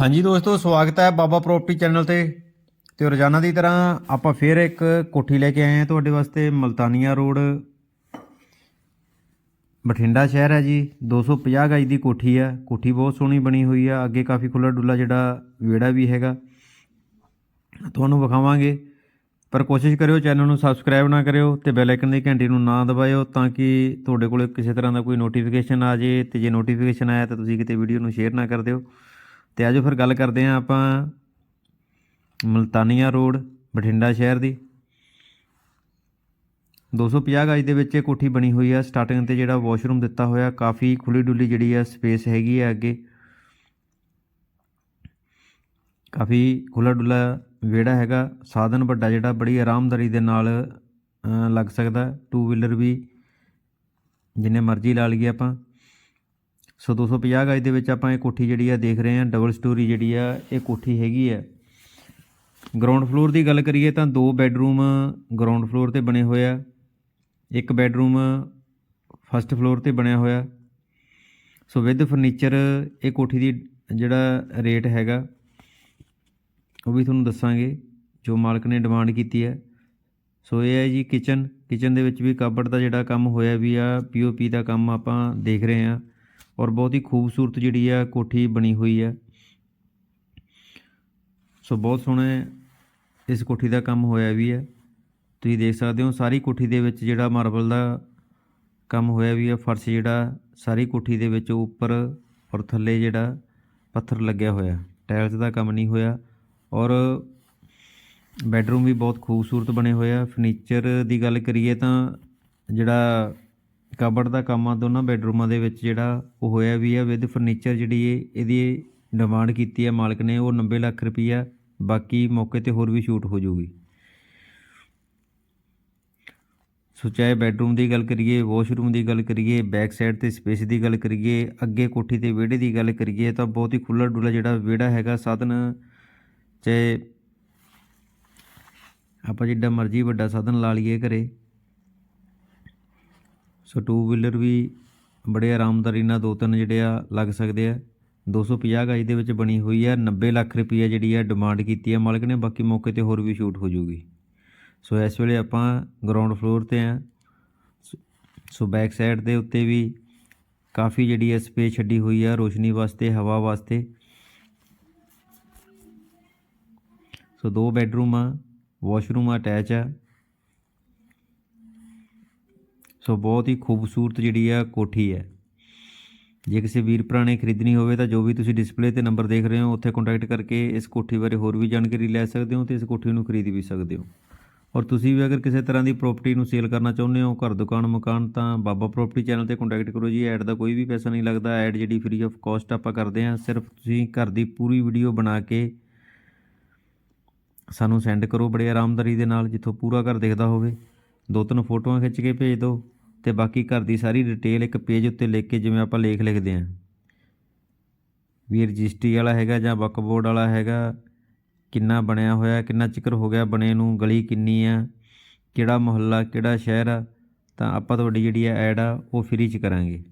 ਹਾਂਜੀ ਦੋਸਤੋ, ਸਵਾਗਤ ਹੈ ਬਾਬਾ ਪ੍ਰਾਪਰਟੀ ਚੈਨਲ ਤੇ। ਤੇ ਰੋਜ਼ਾਨਾ ਦੀ ਤਰ੍ਹਾਂ ਆਪਾਂ ਫੇਰ ਇੱਕ ਕੋਠੀ ਲੈ ਕੇ ਆਏ ਹਾਂ ਤੁਹਾਡੇ ਵਾਸਤੇ, ਮਲਤਾਨੀਆ ਰੋਡ। ਬਠਿੰਡਾ ਸ਼ਹਿਰ ਹੈ ਜੀ 250 ਗਜ ਦੀ ਕੋਠੀ ਹੈ। ਕੋਠੀ ਬਹੁਤ ਸੋਹਣੀ ਬਣੀ ਹੋਈ ਆ ਅੱਗੇ ਕਾਫੀ ਖੁੱਲਾ ਡੁੱਲਾ ਜਿਹੜਾ ਵਿਹੜਾ ਵੀ ਹੈਗਾ। ਤੁਹਾਨੂੰ ਵਿਖਾਵਾਂਗੇ। ਪਰ ਕੋਸ਼ਿਸ਼ ਕਰਿਓ ਚੈਨਲ ਨੂੰ ਸਬਸਕ੍ਰਾਈਬ ਨਾ ਕਰਿਓ ਤੇ ਬੈਲ ਆਈਕਨ ਦੀ ਘੰਟੀ ਨੂੰ ਨਾ ਦਬਾਇਓ ਤਾਂ ਕਿ ਤੁਹਾਡੇ ਕੋਲ ਕਿਸੇ ਤਰ੍ਹਾਂ ਦਾ ਕੋਈ ਨੋਟੀਫਿਕੇਸ਼ਨ ਆ ਜੇ। ਤੇ ਜੇ ਨੋਟੀਫਿਕੇਸ਼ਨ ਆਇਆ ਤਾਂ ਤੁਸੀਂ ਕਿਤੇ ਵੀਡੀਓ ਨੂੰ ਸ਼ੇਅਰ ਨਾ ਕਰ ਦਿਓ। ਤੇ ਆਜੋ ਫਿਰ ਗੱਲ ਕਰਦੇ ਹਾਂ ਆਪਾਂ ਮਲਤਾਨੀਆ ਰੋਡ, ਬਠਿੰਡਾ ਸ਼ਹਿਰ ਦੀ। 250 ਗਜ ਦੇ ਵਿੱਚ ਇਹ ਕੋਠੀ ਬਣੀ ਹੋਈ ਆ। ਸਟਾਰਟਿੰਗ ਤੇ ਜਿਹੜਾ ਵਾਸ਼ਰੂਮ ਦਿੱਤਾ ਹੋਇਆ, ਕਾਫੀ ਖੁੱਲੀ ਡੁੱਲੀ ਜਿਹੜੀ ਆ, ਸਪੇਸ ਹੈਗੀ ਆ ਅੱਗੇ। ਕਾਫੀ ਖੁੱਲਾ ਡੁੱਲਾ ਵਿਹੜਾ ਹੈਗਾ। ਸਾਧਨ ਵੱਡਾ ਜਿਹੜਾ, ਬੜੀ ਆਰਾਮਦਾਰੀ ਦੇ ਨਾਲ ਲੱਗ ਸਕਦਾ। ਟੂ ਵੀਲਰ ਵੀ, ਜਿੰਨੇ ਮਰਜ਼ੀ ਲਾ ਲਈਏ ਆਪਾਂ। ਸੋ 250 ਗਜ ਦੇ ਵਿੱਚ ਆਪਾਂ ਇਹ ਕੋਠੀ ਜਿਹੜੀ ਆ ਦੇਖ ਰਹੇ ਹਾਂ ਡਬਲ ਸਟੋਰੀ ਜਿਹੜੀ ਆ, ਇਹ ਕੋਠੀ ਹੈਗੀ ਆ। ਗਰਾਊਂਡ ਫਲੋਰ ਦੀ ਗੱਲ ਕਰੀਏ ਤਾਂ ਦੋ ਬੈੱਡਰੂਮ ਗਰਾਊਂਡ ਫਲੋਰ ਤੇ ਬਣੇ ਹੋਏ ਆ। ਇੱਕ ਬੈੱਡਰੂਮ ਫਸਟ ਫਲੋਰ ਤੇ ਬਣਿਆ ਹੋਇਆ। ਸੋ ਵਿਦ ਫਰਨੀਚਰ ਇਹ ਕੋਠੀ ਦੀ ਜਿਹੜਾ ਰੇਟ ਹੈਗਾ, ਉਹ ਵੀ ਤੁਹਾਨੂੰ ਦੱਸਾਂਗੇ, ਜੋ ਮਾਲਕ ਨੇ ਡਿਮਾਂਡ ਕੀਤੀ ਹੈ ਸੋ ਇਹ ਹੈ ਜੀ ਕਿਚਨ ਕਿਚਨ ਦੇ ਵਿੱਚ ਵੀ ਕਬੜ ਦਾ ਜਿਹੜਾ ਕੰਮ ਹੋਇਆ ਵੀ ਆ ਪੀਓਪੀ ਦਾ ਕੰਮ ਆਪਾਂ ਦੇਖ ਰਹੇ ਹਾਂ। ਔਰ ਬਹੁਤ ਹੀ ਖੂਬਸੂਰਤ ਜਿਹੜੀ ਆ ਕੋਠੀ ਬਣੀ ਹੋਈ ਹੈ ਸੋ ਬਹੁਤ ਸੋਹਣੇ ਇਸ ਕੋਠੀ ਦਾ ਕੰਮ ਹੋਇਆ ਵੀ ਹੈ ਤੁਸੀਂ ਦੇਖ ਸਕਦੇ ਹੋ ਸਾਰੀ ਕੋਠੀ ਦੇ ਵਿੱਚ ਜਿਹੜਾ ਮਾਰਬਲ ਦਾ ਕੰਮ ਹੋਇਆ ਵੀ ਹੈ ਫਰਸ਼ ਜਿਹੜਾ, ਸਾਰੀ ਕੋਠੀ ਦੇ ਵਿੱਚ ਉੱਪਰ ਔਰ ਥੱਲੇ ਜਿਹੜਾ ਪੱਥਰ ਲੱਗਿਆ ਹੋਇਆ। ਟਾਇਲਸ ਦਾ ਕੰਮ ਨਹੀਂ ਹੋਇਆ ਔਰ ਬੈੱਡਰੂਮ ਵੀ ਬਹੁਤ ਖੂਬਸੂਰਤ ਬਣੇ ਹੋਏ ਆ। ਫਰਨੀਚਰ ਦੀ ਗੱਲ ਕਰੀਏ ਤਾਂ ਜਿਹੜਾ ਕਬੜ ਦਾ ਕੰਮ ਆ ਦੋਨਾਂ ਬੈਡਰੂਮਾਂ ਦੇ ਵਿੱਚ ਜਿਹੜਾ ਉਹ ਹੋਇਆ ਵੀ ਆ ਵਿਦ ਫਰਨੀਚਰ ਜਿਹੜੀ ਇਹ, ਇਹਦੀ ਡਿਮਾਂਡ ਕੀਤੀ ਆ ਮਾਲਕ ਨੇ, ਉਹ 90 ਲੱਖ ਰੁਪਈਆ ਬਾਕੀ ਮੌਕੇ ਤੇ ਹੋਰ ਵੀ ਛੂਟ ਹੋ ਜਾਊਗੀ। ਸੋ ਚਾਹੇ ਬੈਡਰੂਮ ਦੀ ਗੱਲ ਕਰੀਏ ਵਾਸ਼ਰੂਮ ਦੀ ਗੱਲ ਕਰੀਏ ਬੈਕ ਸਾਈਡ ਤੇ ਸਪੇਸ ਦੀ ਗੱਲ ਕਰੀਏ, ਅੱਗੇ ਕੋਠੀ ਤੇ ਵਿਹੜੇ ਦੀ ਗੱਲ ਕਰੀਏ, ਤਾਂ ਬਹੁਤ ਹੀ ਖੁੱਲਾ ਡੁੱਲਾ ਜਿਹੜਾ ਵਿਹੜਾ ਹੈਗਾ, ਸਾਧਨ ਚਾਹੇ ਆਪਾਂ ਜਿੱਡਾ ਮਰਜ਼ੀ ਵੱਡਾ ਸਾਧਨ ਲਾ ਲਈਏ ਘਰੇ। ਸੋ ਟੂ ਵੀਲਰ ਵੀ ਬੜੇ ਆਰਾਮਦਾਰੀ ਨਾਲ ਦੋ ਤਿੰਨ ਜਿਹੜੇ ਆ ਲੱਗ ਸਕਦੇ ਆ। 250 ਗਜ ਦੇ ਵਿੱਚ ਬਣੀ ਹੋਈ ਆ। 90 ਲੱਖ ਰੁਪਈਆ ਜਿਹੜੀ ਆ ਡਿਮਾਂਡ ਕੀਤੀ ਆ ਮਾਲਕ ਨੇ। ਬਾਕੀ ਮੌਕੇ ਤੇ ਹੋਰ ਵੀ ਛੂਟ ਹੋ ਜਾਊਗੀ ਸੋ ਇਸ ਵੇਲੇ ਆਪਾਂ ਗਰਾਊਂਡ ਫਲੋਰ ਤੇ ਆ। ਸੋ ਬੈਕ ਸਾਈਡ ਦੇ ਉੱਤੇ ਵੀ ਕਾਫੀ ਜਿਹੜੀ ਹੈ ਸਪੇਸ ਛੱਡੀ ਹੋਈ ਆ ਰੋਸ਼ਨੀ ਵਾਸਤੇ, ਹਵਾ ਵਾਸਤੇ। ਸੋ ਦੋ ਬੈਡਰੂਮ ਆ ਵਾਸ਼ਰੂਮ ਅਟੈਚ ਆ। ਸੋ ਬਹੁਤ ਹੀ ਖੂਬਸੂਰਤ ਜਿਹੜੀ ਆ ਕੋਠੀ ਹੈ। ਜੇ ਕਿਸੇ ਵੀਰ ਭਰਾ ਨੇ ਖਰੀਦਣੀ ਹੋਵੇ ਤਾਂ ਜੋ ਵੀ ਤੁਸੀਂ ਡਿਸਪਲੇ ਤੇ ਨੰਬਰ ਦੇਖ ਰਹੇ ਹੋ, ਉੱਥੇ ਕੰਟੈਕਟ ਕਰਕੇ ਇਸ ਕੋਠੀ ਬਾਰੇ ਹੋਰ ਵੀ ਜਾਣਕਾਰੀ ਲੈ ਸਕਦੇ ਹੋ ਤੇ ਇਸ ਕੋਠੀ ਨੂੰ ਖਰੀਦ ਵੀ ਸਕਦੇ ਹੋ। ਔਰ ਤੁਸੀਂ ਵੀ ਅਗਰ ਕਿਸੇ ਤਰ੍ਹਾਂ ਦੀ ਪ੍ਰਾਪਰਟੀ ਨੂੰ ਸੇਲ ਕਰਨਾ ਚਾਹੁੰਦੇ ਹੋ, ਘਰ, ਦੁਕਾਨ, ਮਕਾਨ, ਤਾਂ ਬਾਬਾ ਪ੍ਰਾਪਰਟੀ ਚੈਨਲ ਤੇ ਕੰਟੈਕਟ ਕਰੋ ਜੀ। ਐਡ ਦਾ ਕੋਈ ਵੀ ਪੈਸਾ ਨਹੀਂ ਲੱਗਦਾ। ਐਡ ਜਿਹੜੀ ਫ੍ਰੀ ਆਫ ਕਾਸਟ ਆਪਾਂ ਕਰਦੇ ਹਾਂ, ਸਿਰਫ ਤੁਸੀਂ ਘਰ ਦੀ ਪੂਰੀ ਵੀਡੀਓ ਬਣਾ ਕੇ ਸਾਨੂੰ ਸੈਂਡ ਕਰੋ ਬੜੇ ਆਰਾਮਦਾਰੀ ਦੇ ਨਾਲ, ਜਿੱਥੋਂ ਪੂਰਾ ਘਰ ਦਿਖਦਾ ਹੋਵੇ। ਦੋ ਤਿੰਨ ਫੋਟੋਆਂ ਖਿੱਚ ਕੇ ਭੇਜ ਦਿਓ। ਤੇ ਬਾਕੀ ਘਰ ਦੀ ਸਾਰੀ ਡਿਟੇਲ ਇੱਕ ਪੇਜ ਉੱਤੇ ਲਿਖ ਕੇ ਜਿਵੇਂ ਆਪਾਂ ਲੇਖ ਲਿਖਦੇ ਹਾਂ। ਵੀ ਰਜਿਸਟਰੀ ਵਾਲਾ ਹੈਗਾ ਜਾਂ ਵਕਫ ਬੋਰਡ ਵਾਲਾ ਹੈਗਾ, ਕਿੰਨਾ ਬਣਿਆ ਹੋਇਆ, ਕਿੰਨਾ ਚਿਕਰ ਹੋ ਗਿਆ ਬਣੇ ਨੂੰ, ਗਲੀ ਕਿੰਨੀ ਆ, ਕਿਹੜਾ ਮੁਹੱਲਾ, ਕਿਹੜਾ ਸ਼ਹਿਰ ਆ, ਤਾਂ ਆਪਾਂ ਤੁਹਾਡੀ ਜਿਹੜੀ ਆ ਐਡ ਆ, ਉਹ ਫ੍ਰੀ ਚ ਕਰਾਂਗੇ।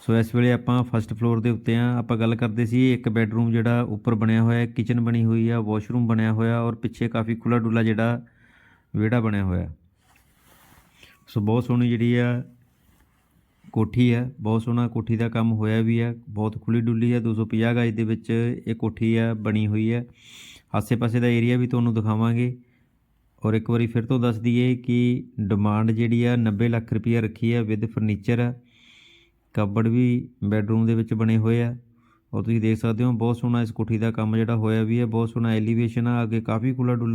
ਸੋ ਇਸ ਵੇਲੇ ਆਪਾਂ ਫਸਟ ਫਲੋਰ ਦੇ ਉੱਤੇ ਆ, ਆਪਾਂ ਗੱਲ ਕਰਦੇ ਸੀ ਇੱਕ ਬੈੱਡਰੂਮ ਜਿਹੜਾ ਉੱਪਰ ਬਣਿਆ ਹੋਇਆ ਹੈ ਕਿਚਨ ਬਣੀ ਹੋਈ ਆ ਵਾਸ਼ਰੂਮ ਬਣਿਆ ਹੋਇਆ, ਔਰ ਪਿੱਛੇ ਕਾਫੀ ਖੁੱਲਾ ਡੁੱਲਾ ਜਿਹੜਾ ਵਿਹੜਾ ਬਣਿਆ ਹੋਇਆ। ਸੋ ਬਹੁਤ ਸੋਹਣੀ ਜਿਹੜੀ ਆ ਕੋਠੀ ਆ, ਬਹੁਤ ਸੋਹਣਾ ਕੋਠੀ ਦਾ ਕੰਮ ਹੋਇਆ ਵੀ ਆ, ਬਹੁਤ ਖੁੱਲੀ ਡੁੱਲੀ ਹੈ 250 ਗਜ ਦੇ ਵਿੱਚ ਇਹ ਕੋਠੀ ਆ, ਬਣੀ ਹੋਈ ਹੈ ਆਸੇ-ਪਾਸੇ ਦਾ ਏਰੀਆ ਵੀ ਤੁਹਾਨੂੰ ਦਿਖਾਵਾਂਗੇ। ਔਰ ਇੱਕ ਵਾਰੀ ਫਿਰ ਤੋਂ ਦੱਸ ਦਈਏ ਕਿ ਡਿਮਾਂਡ ਜਿਹੜੀ ਆ 90 ਲੱਖ ਰੁਪਈਆ ਰੱਖੀ ਹੈ ਵਿਦ ਫਰਨੀਚਰ ਆ। ਕਬੜ ਵੀ ਬੈੱਡਰੂਮ ਦੇ ਵਿੱਚ ਬਣੇ ਹੋਏ ਆ। ਔਰ ਤੁਸੀਂ ਦੇਖ ਸਕਦੇ ਹੋ, ਬਹੁਤ ਸੋਹਣਾ ਇਸ ਕੋਠੀ ਦਾ ਕੰਮ ਜਿਹੜਾ ਹੋਇਆ ਵੀ ਹੈ ਬਹੁਤ ਸੋਹਣਾ ਐਲੀਵੇਸ਼ਨ ਆ, ਅੱਗੇ ਕਾਫੀ ਖੁੱਲਾ ਡੁੱਲਾ